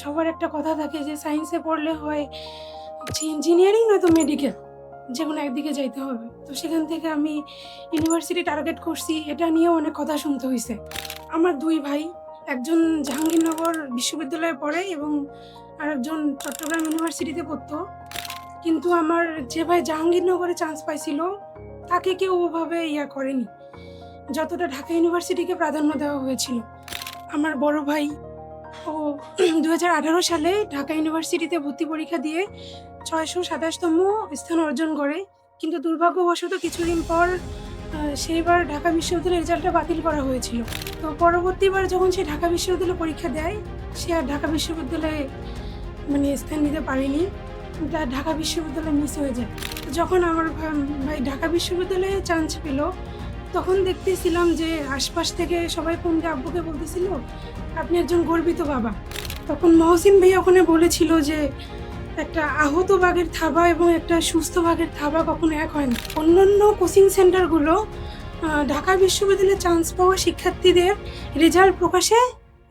সবার একটা কথা থাকে যে সায়েন্সে পড়লে হয় ইঞ্জিনিয়ারিং নয়তো মেডিকেল যে কোনো একদিকে যাইতে হবে। তো সেখান থেকে আমি ইউনিভার্সিটি টার্গেট করছি, এটা নিয়েও অনেক কথা শুনতে হয়েছে আমার দুই ভাই, একজন জাহাঙ্গীরনগর বিশ্ববিদ্যালয়ে পড়ে এবং আরেকজন চট্টগ্রাম ইউনিভার্সিটিতে পড়তো। কিন্তু আমার যে ভাই জাহাঙ্গীরনগরে চান্স পাইছিল, তাকে কেউ ওভাবে ইয়া করেনি। যতটা ঢাকা ইউনিভার্সিটিকে প্রাধান্য দেওয়া হয়েছিল। আমার বড় ভাই ও সালে ঢাকা ইউনিভার্সিটিতে ভর্তি পরীক্ষা দিয়ে ছয়শো সাতাশতম স্থান অর্জন করে। কিন্তু দুর্ভাগ্যবশত কিছুদিন পর সেইবার ঢাকা বিশ্ববিদ্যালয়ের রেজাল্টটা বাতিল করা হয়েছিল। তো পরবর্তীবার যখন সে ঢাকা বিশ্ববিদ্যালয়ে পরীক্ষা দেয়, সে আর ঢাকা বিশ্ববিদ্যালয়ে মানে স্থান নিতে পারেনি। তার ঢাকা বিশ্ববিদ্যালয় মিস হয়ে যায়। যখন আমার ভাই ঢাকা বিশ্ববিদ্যালয়ে চান্স পেল তখন দেখতেছিলাম যে আশপাশ থেকে সবাই ফোনকে আব্বুকে বলতেছিল, আপনি একজন গর্বিত বাবা। তখন মহসিন ভাই ওখানে বলেছিল যে, একটা আহত বাঘের থাবা এবং একটা সুস্থ বাঘের থাবা কখনো এক হয় না। অন্যান্য কোচিং সেন্টারগুলো ঢাকা বিশ্ববিদ্যালয়ে চান্স পাওয়া শিক্ষার্থীদের রেজাল্ট প্রকাশে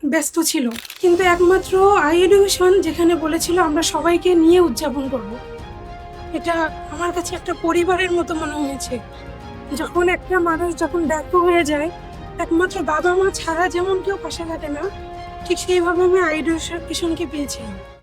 ব্যস্ত ছিল। কিন্তু একমাত্র আই এডুকেশন যেখানে বলেছিল, আমরা সবাইকে নিয়ে উদযাপন করব। এটা আমার কাছে একটা পরিবারের মতো মনে হয়েছে। যখন একটা মানুষ যখন ব্যর্থ হয়ে যায়, একমাত্র বাবা মা ছাড়া যেমন কেউ পাশে থাকে না, ঠিক সেইভাবে আমি আই কিশনকে পেয়েছিলাম